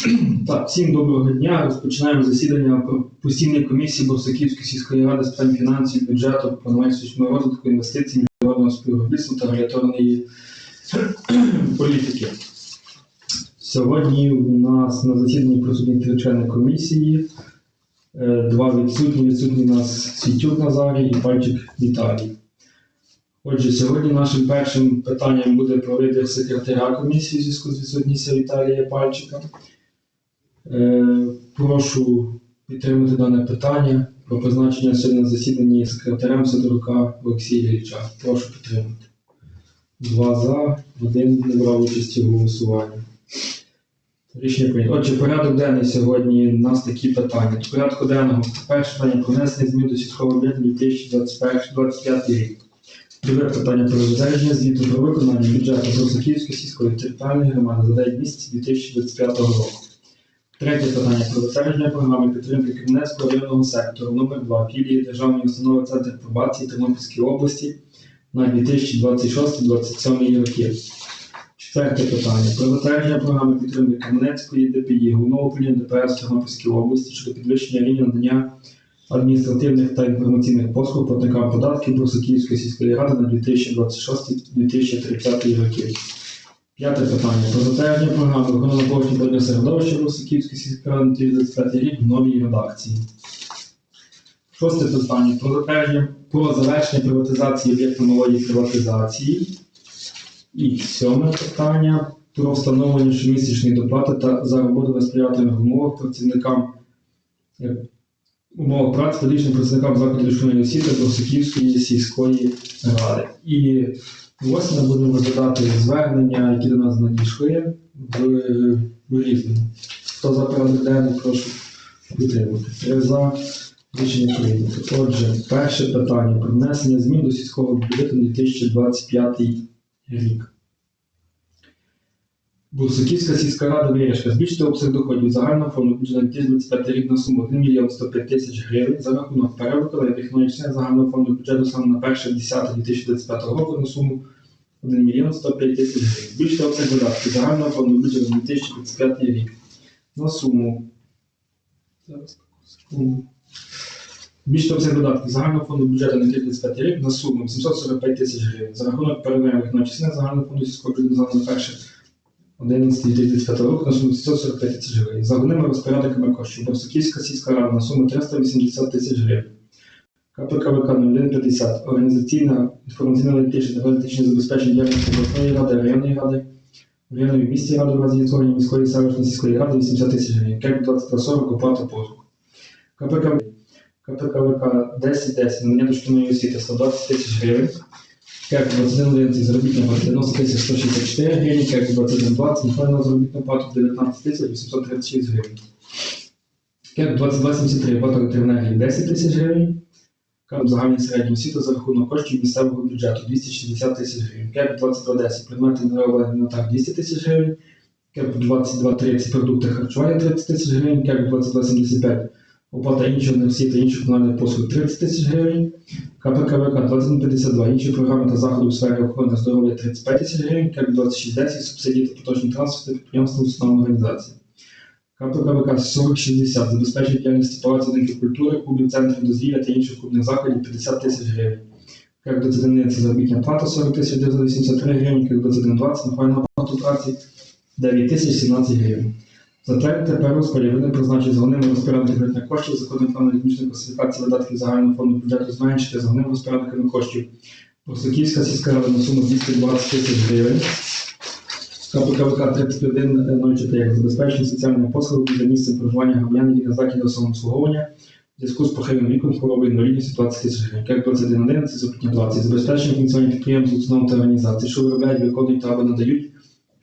Так, всім доброго дня. Розпочинаємо засідання постійної комісії Борсаківської сільської ради з питань фінансів, бюджету, планування сучасного розвитку, інвестицій, міжнародного співробітництва та регуляторної політики. Сьогодні у нас на засіданні присутні три комісії. Е, Два відсутні. Відсутні у нас Світюк Назарій і Пальчик Віталій. Отже, сьогодні нашим першим питанням буде про вибір секретаря комісії у зв'язку з відсутністю Віталія Пальчика. Е, Прошу підтримати дане питання про призначення сьогодні на засіданні секретарем Сидорука Олексія Ілліча. Прошу підтримати. Два за, один не брав участі в голосуванні. Рішення прийнято. Отже, порядок денний сьогодні у нас такі питання. До порядку денного перше питання про внесення змін до сільського бюджету 2025 рік. Друге питання про затвердження звіту про виконання бюджету Брусаківської сільської територіальної громади за 9 місяців 2025 року. Третє питання про затвердження програми підтримки Кремнецького районного сектору номер 2 філії Державної установи Центр пробації Тернопільської області на 2026-2027 роки. Четверте питання про затвердження програми підтримки Кам'янецької ДПІ Головного управління ДПС Тернопільської області щодо підвищення рівня надання адміністративних та інформаційних послуг платникам податків Брусаківської сільської ради на 2026-2030 роки. П'яте питання про затвердження програми охорони навколишнього середовища Брусаківської сільської ради на 2025 рік в новій редакції. Шосте питання про затвердження про завершення приватизації об'єкту малої приватизації. І сьоме питання про встановлення щомісячної доплати та за роботу на сприятливих умовах працівникам е, умовах праці педагогічним працівникам закладів дошкільної освіти Брусаківської сільської ради. І восьме будемо розглядати звернення, які до нас надійшли в, різному. Хто за порядок прошу підтримати. Три за рішення прийняти. Отже, перше питання про внесення змін до сільського бюджету на 2025 рік. Бурсаківська сільська рада вирішила збільшити обсяг доходів загального фонду бюджету 2025 рік на суму 1 мільйон 105 тисяч гривень за рахунок перевиконання частин загального фонду бюджету саме на 1.10.2025 року на суму 1 мільйон 105 тисяч гривень. Збільшити обсяг видатків загального фонду бюджету 2025 рік на суму. Зараз, секунду. Збільшити обсяг додатків загального фонду бюджету на 2025 рік на суму 845 тисяч гривень за рахунок переведених на частини загального фонду сільського бюджету на перше 11 2025 року на суму 745 тисяч гривень. За головними розпорядниками коштів Борсаківська сільська рада на суму 380 тисяч гривень. КПКВК 0150 організаційна інформаційно-аналітична та аналітичне забезпечення діяльності обласної ради, районної ради, районної місті ради в разі відтворення міської селищної сільської ради 80 тисяч гривень. КЕК 2240 оплата послуг. КПКВ КПКВК 1010 надання дошкільної освіти 120 тисяч гривень. КЕК 2111 заробітна плата 90 тисяч 164 гривень, КЕК 2120 інформальна заробітна плата 19 тисяч 836 гривень. КЕК 2273 оплата електроенергії 10 тисяч гривень. КЕК загальної середньої освіти за рахунок коштів місцевого бюджету 260 тисяч гривень. КЕК 2210 предмети необладнання інвентар 200 тисяч гривень. КЕК 2230 продукти харчування 30 тисяч гривень, КЕК 2275 оплата іншого освіти та інших комунальних послуг 30 тисяч гривень, КПКВК 2152, інші програми та заходи у сфері охорони здоров'я 35 тисяч гривень, КЕК 2610, субсидії та поточні трансферти підприємства установи організації. КПКВК 4060, забезпечення діяльності палаців культури, клубів, центрів дозвілля та інших клубних закладів 50 тисяч гривень. КЕК 21 це заробітня плата 40 тисяч 983 гривень, КЕК 2120, нахвальна плата праці 9 тисяч 17 гривень. Затвердити перерозподіл вони призначить головним розпорядниками коштів законом плану економічної класифікації видатків загального фонду бюджету зменшити з головним розпорядниками коштів Просоківська сільська рада на суму 220 тисяч гривень. КПКВК 3104 забезпечення соціальної послуги за місцем проживання громадян, які на закладі самообслуговування в зв'язку з похилим віком, хворобою інвалідністю 20 тисяч гривень. КЕК 2111 заробітня 20. Забезпечення функціонування підприємств, установ та організацій, що виробляють, виконують або надають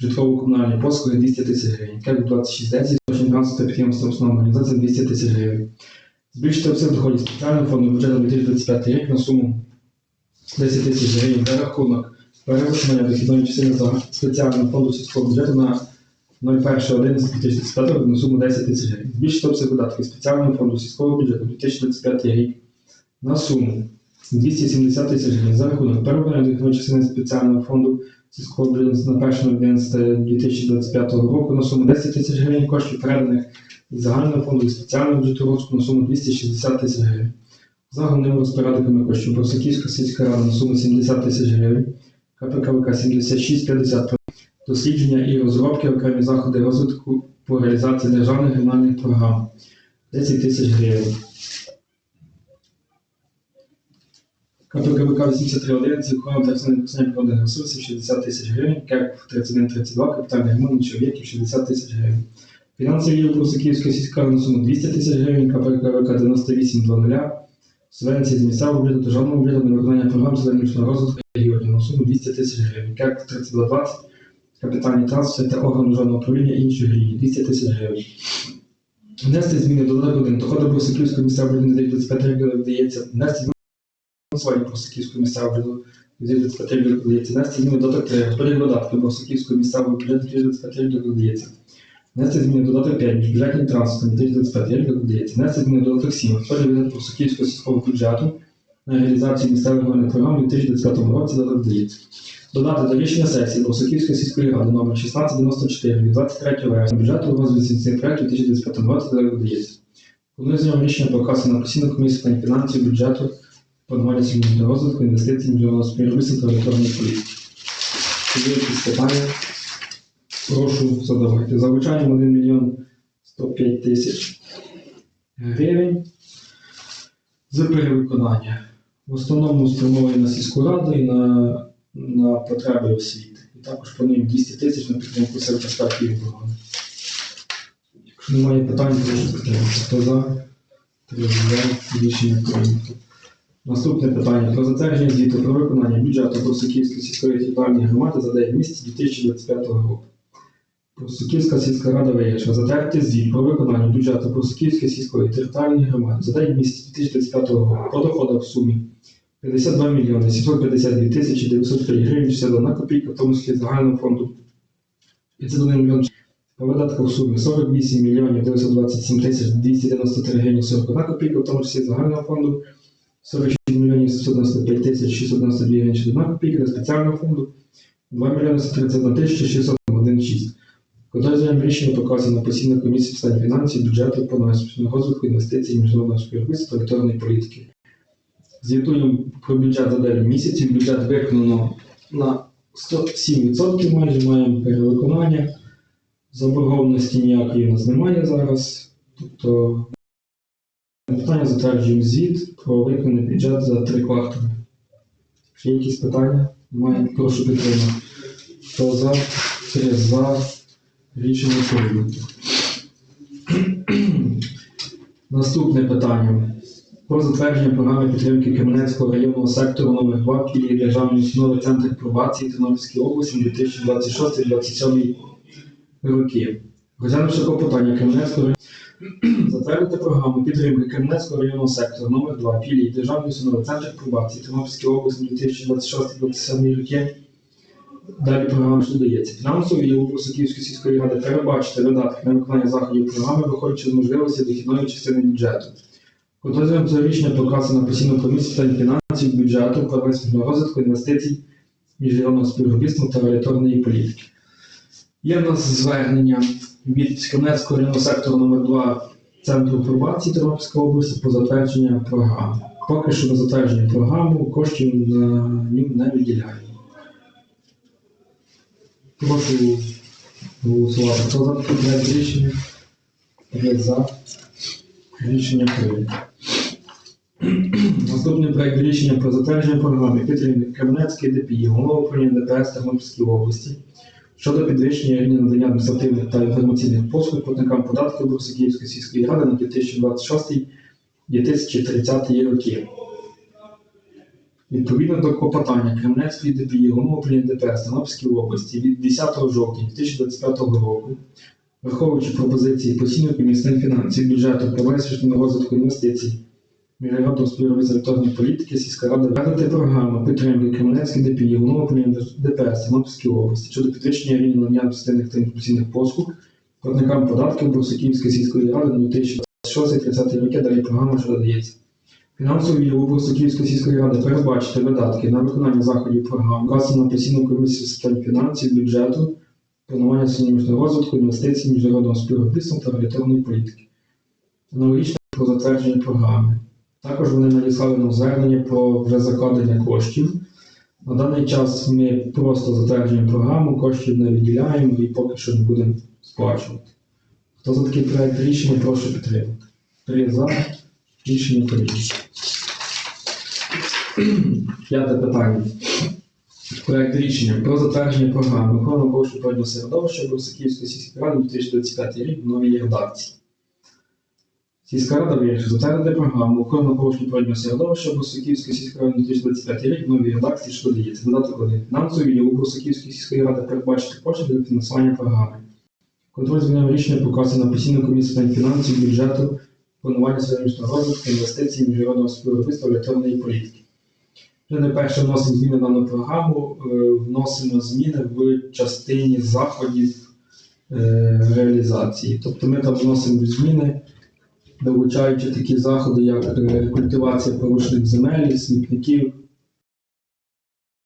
житлово-комунальні послуги 200 тисяч гривень. КЕК 2610, точні транспорт підприємства основна організація 200 тисяч гривень. Збільшити обсяг доходів спеціального фонду бюджету 2025 рік на суму 10 тисяч гривень за рахунок перевиконання дохідної частини за спеціального фонду сільського бюджету на 01.11.2025 року на суму 10 тисяч гривень. Збільшити обсяг видатків спеціального фонду сільського бюджету 2025 рік на суму 270 тисяч гривень за рахунок дохідної частини спеціального фонду сільського на 1.11.2025 року на суму 10 тисяч гривень коштів переданих із загального фонду спеціального бюджету розвитку на суму 260 тисяч гривень. Загалом розпорядниками коштів Брусаківська сільська рада на суму 70 тисяч гривень, КПКВК 76,50 дослідження і розробки окремі заходи розвитку по реалізації державних регіональних програм 10 тисяч гривень. КПКВК 8311 охорона та використання природних ресурсів 60 тисяч гривень, КЕП 3132, капітальний ремонт чоловіків 60 тисяч гривень. Фінансовий відділ Брусаківської сільської на суму 200 тисяч гривень, КПКВК 9800, субвенції з місцевого бюджету, державного бюджету на виконання програм зеленічного розвитку регіонів на суму 200 тисяч гривень, КЕП 3220, капітальні трансфери та орган державного управління інші гривні 200 тисяч гривень. Внести зміни до додатку 1 доходи Брусаківської місцевої бюджету 25 років вдається внести фінансування Брусаківської місцевої бюджету 25 років вдається внести зміни до додатку 3 розподіл видатків Брусаківської місцевої бюджету 25 років вдається внести зміни до додаток 5 міжбюджетним транспортом 2025 років вдається внести зміни до додаток 7 розподіл видатків Брусаківського сільського бюджету на реалізацію місцевих регіональних програм у 2025 році додаток вдається додати до рішення сесії Брусаківської сільської ради номер 1694 від 23 вересня бюджету розвитку цих проєктів 2025 році додаток вдається Планую з нього рішення показати на постійну комісію фінансів, бюджету, планування сімейного розвитку, інвестицій, міжнародного співробітництва та електронної політики. Є якісь питання? Прошу задавайте. Залучаємо 1 мільйон 105 тисяч гривень з перевиконання. В основному спрямовані на сільську раду і на, на потреби освіти. І також плануємо 200 тисяч на підтримку безпеки і оборони. Якщо немає питань, прошу підтримати. Хто за? Три за. Рішення прийнято. Наступне питання про затвердження звіту про виконання бюджету Брусаківської сільської територіальної громади за 9 місяців 2025 року. Брусаківська сільська рада вирішила затвердити звіт про виконання бюджету Брусаківської сільської територіальної громади за 9 місяців 2025 року по доходах в сумі 52 мільйони 752 тисячі 903 гривень 61 копійка, в тому числі загального фонду 51 мільйон по видатках в сумі 48 мільйонів 927 тисяч 293 гривні 41 копійка, в тому числі загального фонду 46 мільйонів 795 тисяч 692 гривень 61 копійка для спеціального фонду 2 мільйони 131 тисяча 601,6. Контрольним рішення показано на постійну комісію з питань фінансів, бюджету, повноважного розвитку, інвестицій, міжнародного співробітництва електронної політики. Звітуємо про бюджет за 9 місяців. Бюджет виконано на 107% майже маємо перевиконання. Заборгованості ніякої у нас немає зараз. Тобто питання затверджуємо звіт про виконаний бюджет за три квартали. Чи якісь питання? Немає. Прошу підтримати. Хто за? Три за. Рішення прийнято. Наступне питання. Про затвердження програми підтримки Кременецького районного сектору номер 2 філії Державної установи Центр пробації Тернопільської області 2026-2027 роки. Розглянувши клопотання Кременецького районного затвердити програму підтримки Кременецького районного сектору номер 2 філії Державної установи Центр пробації Тернопільської області 2026-2027 роки Далі програма що додається. Фінансово і у Брусаківської сільської ради перебачити видатки на виконання заходів програми, виходячи з можливості дохідної частини бюджету. Контролюємо це рішення показано на постійну комісію питань фінансів, бюджету, провесення розвитку, інвестицій, міжнародного співробітництва та регуляторної політики. Є в нас звернення від Кам'янецького районного сектору номер 2 Центру пробації Тернопільської області по затвердження програми. Поки що на затвердження програми коштів на нього не виділяємо. Прошу голосувати. Хто за проект рішення? Три за. Рішення прийнято. Наступний проект рішення про затвердження програми підтримки Кам'янецької ДПІ, головного управління ДПС Тернопільської області щодо підвищення рівня надання адміністративних та інформаційних послуг платникам податків Брусиківської сільської ради на 2026-2030 роки. Відповідно до клопотання Кремлецької ДПІ головного управління ДПС Тернопільської області від 10 жовтня 2025 року, враховуючи пропозиції постійної комісії фінансів, бюджету, провесення розвитку інвестицій, міжнародного електронної політики, сільська рада введити програму підтримки Кремлецької ДПІ головного управління ДПС Тернопільської області щодо підвищення рівня надання адміністративних та інформаційних послуг платникам податків Брусаківської сільської ради на 2026-2030 роки. Далі програма що додається. Фінансовий відділ області Київської сільської ради передбачити видатки на виконання заходів програм, на постійну комісію з питань фінансів, бюджету, планування сімейного розвитку, інвестицій, міжнародного співробітництва та регуляторної політики. Аналогічно про затвердження програми. Також вони надіслали нам звернення про вже закладення коштів. На даний час ми просто затверджуємо програму, коштів не виділяємо і поки що не будемо сплачувати. Хто за такий проект рішення, прошу підтримати. Три за. Рішення прийнято. П'яте питання. Проект рішення про затвердження програми охорони обов'язку природного середовища Брусаківської сільської ради 2025 рік в новій редакції. Сільська рада вирішила затвердити програму природного середовища Брусаківської сільської ради 2025 рік в новій редакції, що дається. Додаток 1. Фінансовий відділ Брусаківської сільської ради передбачити кошти для фінансування програми. Контроль змінив рішення показує на постійну комісію фінансів, бюджету, планування середньовічного розвитку, інвестицій, міжнародного співробітництва, електронної політики. Вже не перше вносимо зміни в дану програму, е, вносимо зміни в частині заходів е, реалізації. Тобто ми там вносимо зміни, долучаючи такі заходи, як е, культивація порушених земель, смітників,